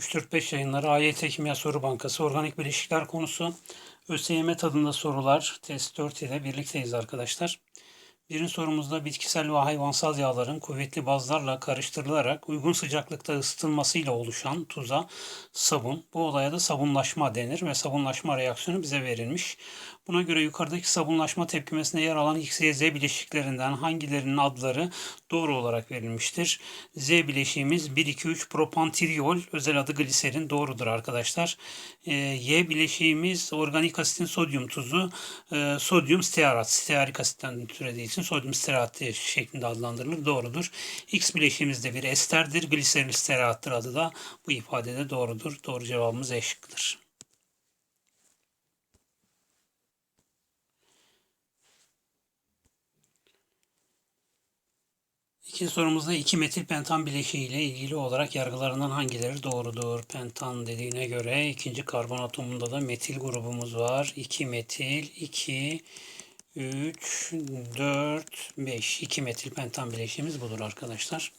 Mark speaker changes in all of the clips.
Speaker 1: 3-4-5 yayınları AYT Kimya Soru Bankası Organik Bileşikler konusu ÖSYM tadında sorular test 4 ile birlikteyiz arkadaşlar. Birinci sorumuzda bitkisel ve hayvansal yağların kuvvetli bazlarla karıştırılarak uygun sıcaklıkta ısıtılmasıyla oluşan tuza sabun. Bu olaya da sabunlaşma denir ve sabunlaşma reaksiyonu bize verilmiş. Buna göre yukarıdaki sabunlaşma tepkimesinde yer alan X, Y, Z bileşiklerinden hangilerinin adları doğru olarak verilmiştir? Z bileşiğimiz 1, 2, 3 propantriol özel adı gliserin doğrudur arkadaşlar. Ee, y bileşiğimiz organik asitin sodyum tuzu e, sodyum stearat stearik asitten türediği sodyum stearat diye şeklinde adlandırılır doğrudur. X bileşiğimiz de bir esterdir gliserin stearattır adı da bu ifadede doğrudur. Doğru cevabımız E şıkkıdır. İkinci sorumuzda iki metil pentan bileşiği ile ilgili olarak yargılarından hangileri doğrudur? Pentan dediğine göre ikinci karbon atomunda da metil grubumuz var. 2 metil, 2, 3, 4, 5. 2 metil pentan bileşiğimiz budur arkadaşlar.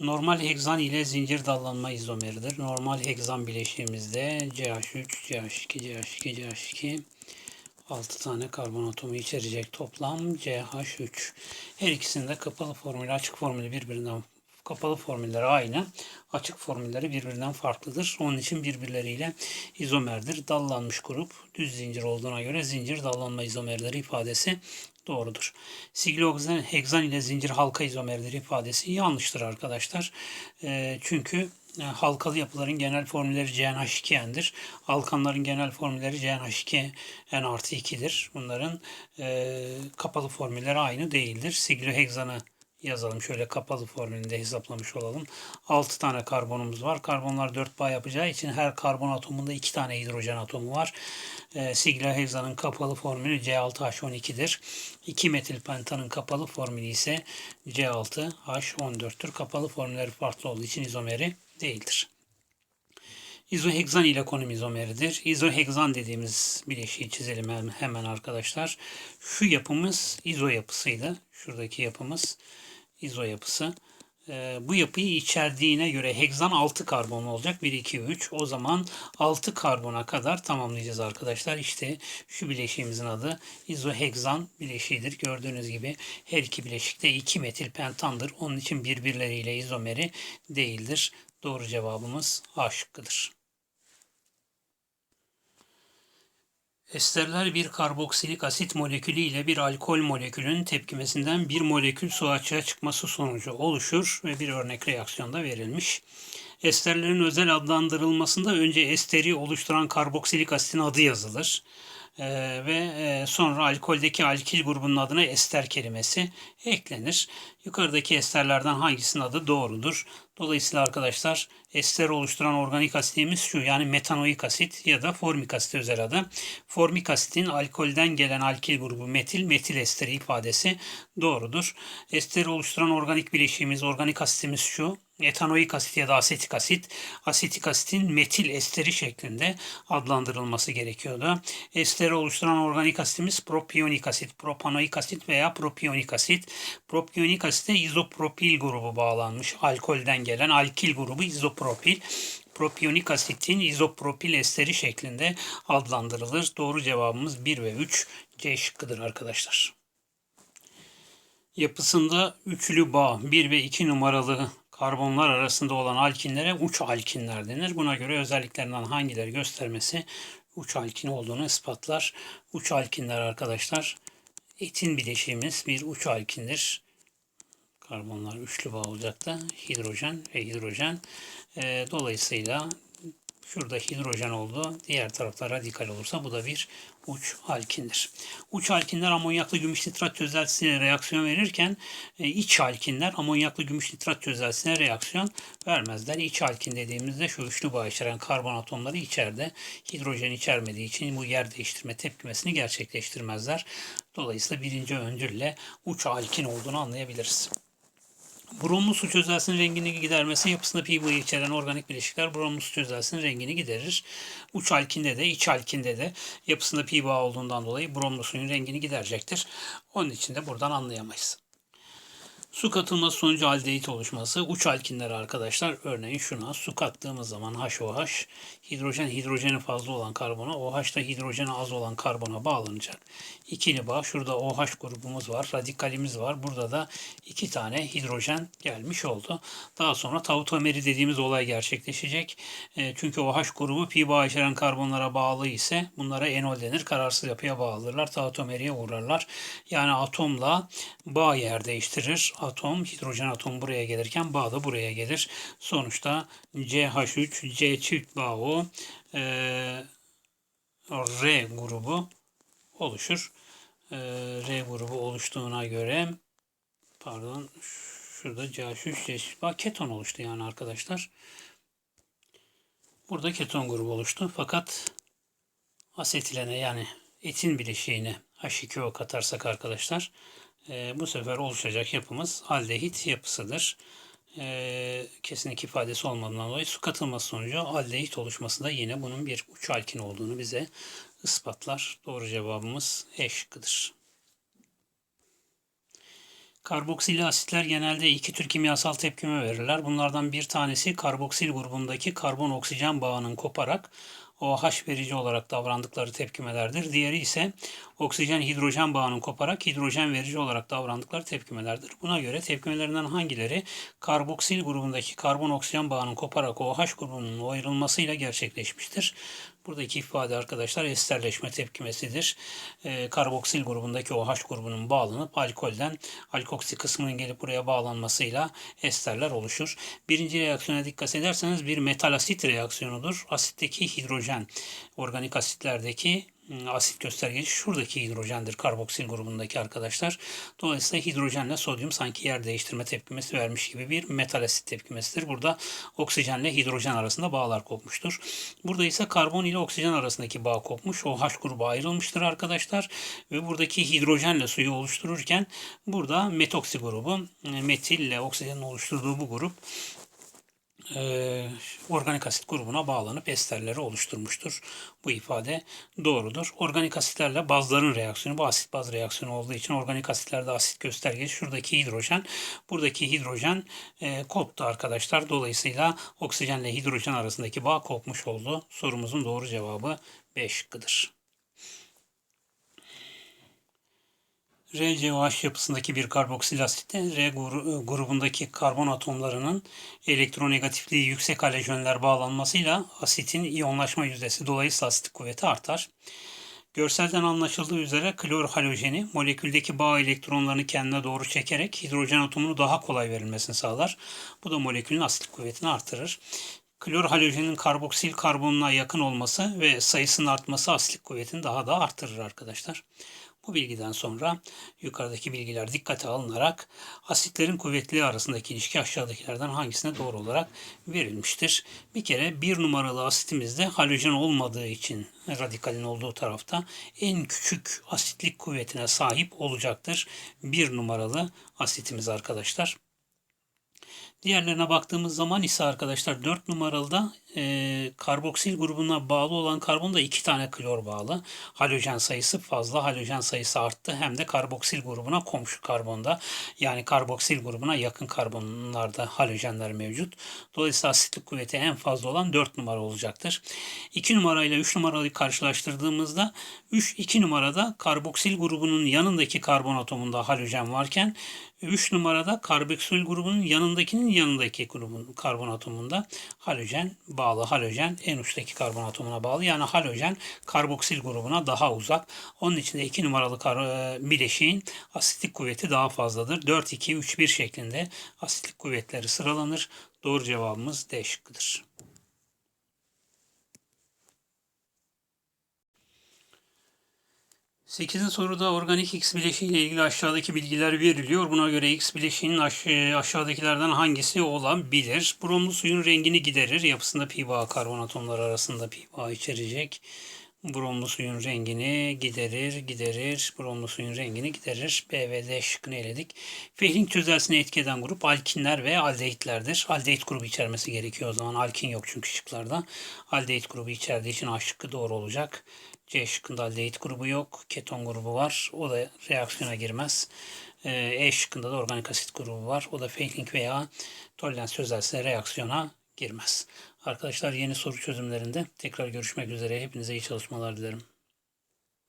Speaker 1: Normal hegzan ile zincir dallanma izomeridir. Normal hegzan bileşiğimizde CH3, CH2, CH2, CH2 6 tane karbon atomu içerecek toplam CH3. Her ikisinin de kapalı formülü, açık formülü birbirinden kapalı formülleri aynı. Açık formülleri birbirinden farklıdır. Onun için birbirleriyle izomerdir. Dallanmış grup düz zincir olduğuna göre zincir dallanma izomerleri ifadesi doğrudur. Sigloksan heksan ile zincir halka izomerleri ifadesi yanlıştır arkadaşlar. E, çünkü halkalı yapıların genel formülleri CnH2n'dir. Alkanların genel formülleri CnH2 N artı 2'dir. Bunların e, kapalı formülleri aynı değildir. Sigloheksanı yazalım. Şöyle kapalı formülünde hesaplamış olalım. 6 tane karbonumuz var. Karbonlar 4 bağ yapacağı için her karbon atomunda 2 tane hidrojen atomu var. E, Siglohexanın kapalı formülü C6H12'dir. 2 metil pentanın kapalı formülü ise C6H14'tür. Kapalı formülleri farklı olduğu için izomeri değildir. İzoheksan ile konum izomeridir. İzoheksan dediğimiz bileşiği çizelim hemen arkadaşlar. Şu yapımız izo yapısıydı. Şuradaki yapımız izo yapısı. Ee, bu yapıyı içerdiğine göre heksan 6 karbon olacak. 1, 2, 3. O zaman 6 karbona kadar tamamlayacağız arkadaşlar. İşte şu bileşiğimizin adı izoheksan bileşiğidir. Gördüğünüz gibi her iki bileşik de 2 metil pentandır. Onun için birbirleriyle izomeri değildir. Doğru cevabımız A şıkkıdır. Esterler bir karboksilik asit molekülü ile bir alkol molekülünün tepkimesinden bir molekül su açığa çıkması sonucu oluşur ve bir örnek reaksiyonda verilmiş. Esterlerin özel adlandırılmasında önce esteri oluşturan karboksilik asitin adı yazılır. Ee, ve e, sonra alkoldeki alkil grubunun adına ester kelimesi eklenir. Yukarıdaki esterlerden hangisinin adı doğrudur? Dolayısıyla arkadaşlar ester oluşturan organik asitimiz şu yani metanoik asit ya da formik asit özel adı. Formik asitin alkolden gelen alkil grubu metil, metil esteri ifadesi doğrudur. Esteri oluşturan organik bileşiğimiz, organik asitimiz şu etanoik asit ya da asetik asit, asetik asitin metil esteri şeklinde adlandırılması gerekiyordu. Esteri oluşturan organik asitimiz propiyonik asit, propanoik asit veya propiyonik asit. Propiyonik asite izopropil grubu bağlanmış. Alkolden gelen alkil grubu izopropil propiyonik asitin izopropil esteri şeklinde adlandırılır. Doğru cevabımız 1 ve 3 C şıkkıdır arkadaşlar. Yapısında üçlü bağ 1 ve 2 numaralı karbonlar arasında olan alkinlere uç alkinler denir. Buna göre özelliklerinden hangileri göstermesi uç alkin olduğunu ispatlar. Uç alkinler arkadaşlar etin bileşiğimiz bir uç alkindir. Karbonlar üçlü bağ olacaktı. Hidrojen ve hidrojen. E, dolayısıyla Şurada hidrojen oldu. Diğer tarafta radikal olursa bu da bir uç alkindir. Uç alkinler amonyaklı gümüş nitrat çözeltisine reaksiyon verirken e, iç alkinler amonyaklı gümüş nitrat çözeltisine reaksiyon vermezler. İç alkin dediğimizde şu üçlü bağ içeren karbon atomları içeride hidrojen içermediği için bu yer değiştirme tepkimesini gerçekleştirmezler. Dolayısıyla birinci öncülle uç alkin olduğunu anlayabiliriz. Bromlu su çözeltisinin rengini gidermesi yapısında pi boyu içeren organik bileşikler bromlu su çözeltisinin rengini giderir. Uç alkinde de iç alkinde de yapısında pi bağı olduğundan dolayı bromlu suyun rengini giderecektir. Onun için de buradan anlayamayız. Su katılması sonucu aldehit oluşması. Uç alkinler arkadaşlar. Örneğin şuna su kattığımız zaman HOH hidrojen hidrojeni fazla olan karbona OH da hidrojeni az olan karbona bağlanacak. İkili bağ. Şurada OH grubumuz var. Radikalimiz var. Burada da iki tane hidrojen gelmiş oldu. Daha sonra tautomeri dediğimiz olay gerçekleşecek. E, çünkü OH grubu pi bağ içeren karbonlara bağlı ise bunlara enol denir. Kararsız yapıya bağlıdırlar. Tautomeriye uğrarlar. Yani atomla bağ yer değiştirir. Atom, hidrojen atomu buraya gelirken bağ da buraya gelir. Sonuçta CH3, C çift bağı o, e, R grubu oluşur. E, R grubu oluştuğuna göre pardon şurada CH3, C çift bağ keton oluştu yani arkadaşlar. Burada keton grubu oluştu. Fakat asetilene yani etin bileşiğine H2O katarsak arkadaşlar e, bu sefer oluşacak yapımız aldehit yapısıdır. E, kesinlik ifadesi olmadığından dolayı su katılması sonucu aldehit oluşması da yine bunun bir uç alkin olduğunu bize ispatlar. Doğru cevabımız E şıkkıdır. Karboksil asitler genelde iki tür kimyasal tepkime verirler. Bunlardan bir tanesi karboksil grubundaki karbon oksijen bağının koparak OH verici olarak davrandıkları tepkimelerdir. Diğeri ise oksijen hidrojen bağının koparak hidrojen verici olarak davrandıkları tepkimelerdir. Buna göre tepkimelerinden hangileri karboksil grubundaki karbon oksijen bağının koparak OH grubunun ayrılmasıyla gerçekleşmiştir? Buradaki ifade arkadaşlar esterleşme tepkimesidir. E, karboksil grubundaki OH grubunun bağlanıp alkolden alkoksi kısmının gelip buraya bağlanmasıyla esterler oluşur. Birinci reaksiyona dikkat ederseniz bir metal asit reaksiyonudur. Asitteki hidrojen organik asitlerdeki asit göstergeci şuradaki hidrojendir karboksil grubundaki arkadaşlar. Dolayısıyla hidrojenle sodyum sanki yer değiştirme tepkimesi vermiş gibi bir metal asit tepkimesidir. Burada oksijenle hidrojen arasında bağlar kopmuştur. Burada ise karbon ile oksijen arasındaki bağ kopmuş. OH grubu ayrılmıştır arkadaşlar. Ve buradaki hidrojenle suyu oluştururken burada metoksi grubu metil ile oksijenin oluşturduğu bu grup e, organik asit grubuna bağlanıp esterleri oluşturmuştur. Bu ifade doğrudur. Organik asitlerle bazların reaksiyonu bu asit baz reaksiyonu olduğu için organik asitlerde asit göstergesi şuradaki hidrojen buradaki hidrojen e, koptu arkadaşlar. Dolayısıyla oksijenle hidrojen arasındaki bağ kopmuş oldu. Sorumuzun doğru cevabı B şıkkıdır. RCOH yapısındaki bir karboksil asitte R grubundaki karbon atomlarının elektronegatifliği yüksek halojenler bağlanmasıyla asitin iyonlaşma yüzdesi dolayısıyla asitik kuvveti artar. Görselden anlaşıldığı üzere klor halojeni moleküldeki bağ elektronlarını kendine doğru çekerek hidrojen atomunu daha kolay verilmesini sağlar. Bu da molekülün asitik kuvvetini artırır. Klor halojenin karboksil karbonuna yakın olması ve sayısının artması asitik kuvvetini daha da artırır arkadaşlar. Bu bilgiden sonra yukarıdaki bilgiler dikkate alınarak asitlerin kuvvetli arasındaki ilişki aşağıdakilerden hangisine doğru olarak verilmiştir. Bir kere bir numaralı asitimizde halojen olmadığı için radikalin olduğu tarafta en küçük asitlik kuvvetine sahip olacaktır. Bir numaralı asitimiz arkadaşlar. Diğerlerine baktığımız zaman ise arkadaşlar 4 numaralıda e, karboksil grubuna bağlı olan karbonda 2 tane klor bağlı. Halojen sayısı fazla. Halojen sayısı arttı. Hem de karboksil grubuna komşu karbonda yani karboksil grubuna yakın karbonlarda halojenler mevcut. Dolayısıyla asitlik kuvveti en fazla olan 4 numara olacaktır. 2 numarayla 3 numarayı karşılaştırdığımızda 3 2 numarada karboksil grubunun yanındaki karbon atomunda halojen varken 3 numarada karboksil grubunun yanındakinin yanındaki grubun karbon atomunda halojen bağlı. Halojen en uçtaki karbon atomuna bağlı. Yani halojen karboksil grubuna daha uzak. Onun için de 2 numaralı e, bileşiğin asitlik kuvveti daha fazladır. 4 2 3 1 şeklinde asitlik kuvvetleri sıralanır. Doğru cevabımız D şıkkıdır. 8. soruda organik X bileşiği ile ilgili aşağıdaki bilgiler veriliyor. Buna göre X bileşiğinin e, aşağıdakilerden hangisi olabilir? Bromlu suyun rengini giderir. Yapısında pi bağ karbon atomları arasında pi bağ içerecek. Bromlu suyun rengini giderir, giderir. Bromlu suyun rengini giderir. B ve D şıkkını eledik. Fehling çözeltisine etki eden grup alkinler ve aldehitlerdir. Aldehit grubu içermesi gerekiyor o zaman. Alkin yok çünkü şıklarda. Aldehit grubu içerdiği için A şıkkı doğru olacak. C şıkkında aldehit grubu yok. Keton grubu var. O da reaksiyona girmez. Ee, E şıkkında da organik asit grubu var. O da Fehling veya Tollens çözeltisine reaksiyona girmez. Arkadaşlar yeni soru çözümlerinde tekrar görüşmek üzere. Hepinize iyi çalışmalar dilerim.